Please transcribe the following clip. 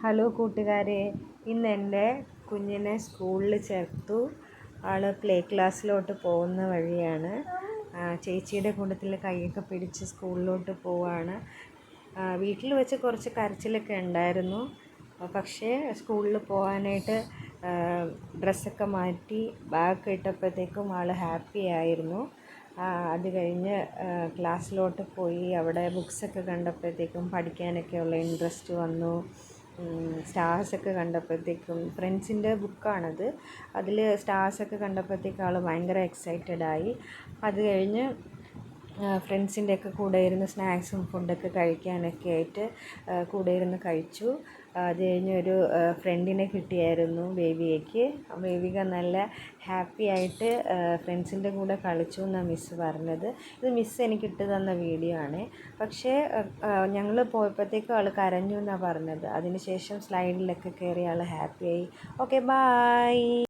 Hello കൂട്ടുകാരെ ഇന്ന് എന്റെ കുഞ്ഞിനെ സ്കൂളിൽ ചേർത്തു. ആൾ പ്ലേ ക്ലാസ്സിലോട്ട് പോകുന്ന വഴിയാണ്. ചേച്ചിയുടെ കൂട്ടത്തിൽ കൈയൊക്കെ പിടിച്ച് സ്കൂളിലോട്ട് പോവാണ്. വീട്ടിൽ വെച്ച് കുറച്ച് കരച്ചിലൊക്കെ ഉണ്ടായിരുന്നു. പക്ഷേ സ്കൂളിൽ പോകാനായിട്ട് ഡ്രസ്സൊക്കെ മാറ്റി ബാഗ് ഇട്ടപ്പോഴത്തേക്കും ആൾ ഹാപ്പി ആയിരുന്നു. അത് കഴിഞ്ഞ് ക്ലാസ്സിലോട്ട് പോയി. അവിടെ ബുക്സൊക്കെ കണ്ടപ്പോഴത്തേക്കും പഠിക്കാനൊക്കെയുള്ള ഇൻട്രസ്റ്റ് വന്നു. സ്റ്റാർസൊക്കെ കണ്ടപ്പോഴത്തേക്കും ഫ്രണ്ട്സിന്റെ ബുക്കാണത് അതിൽ സ്റ്റാർസൊക്കെ കണ്ടപ്പോഴത്തേക്കും ആൾ ഭയങ്കര എക്സൈറ്റഡ് ആയി. അത് കഴിഞ്ഞ് ഫ്രണ്ട്സിന്റെയൊക്കെ കൂടെ ഇരുന്ന് സ്നാക്സും ഫുഡൊക്കെ കഴിക്കാനൊക്കെ ആയിട്ട് കൂടെ ഇരുന്ന് കഴിച്ചു. അത് കഴിഞ്ഞ് ഒരു ഫ്രണ്ടിനെ കിട്ടിയായിരുന്നു ബേബിയയ്ക്ക്. ബേബിക നല്ല ഹാപ്പി ആയിട്ട് ഫ്രണ്ട്സിന്റെ കൂടെ കളിച്ചു എന്നാണ് മിസ്സ് പറഞ്ഞത്. ഇത് മിസ്സ് എനിക്ക് ഇട്ട് തന്ന വീഡിയോ ആണ്. പക്ഷേ ഞങ്ങൾ പോയപ്പോഴത്തേക്കും ആൾ കരഞ്ഞു എന്നാണ് പറഞ്ഞത്. അതിനുശേഷം സ്ലൈഡിലൊക്കെ കയറി ആൾ ഹാപ്പിയായി ഓക്കെ ബായ്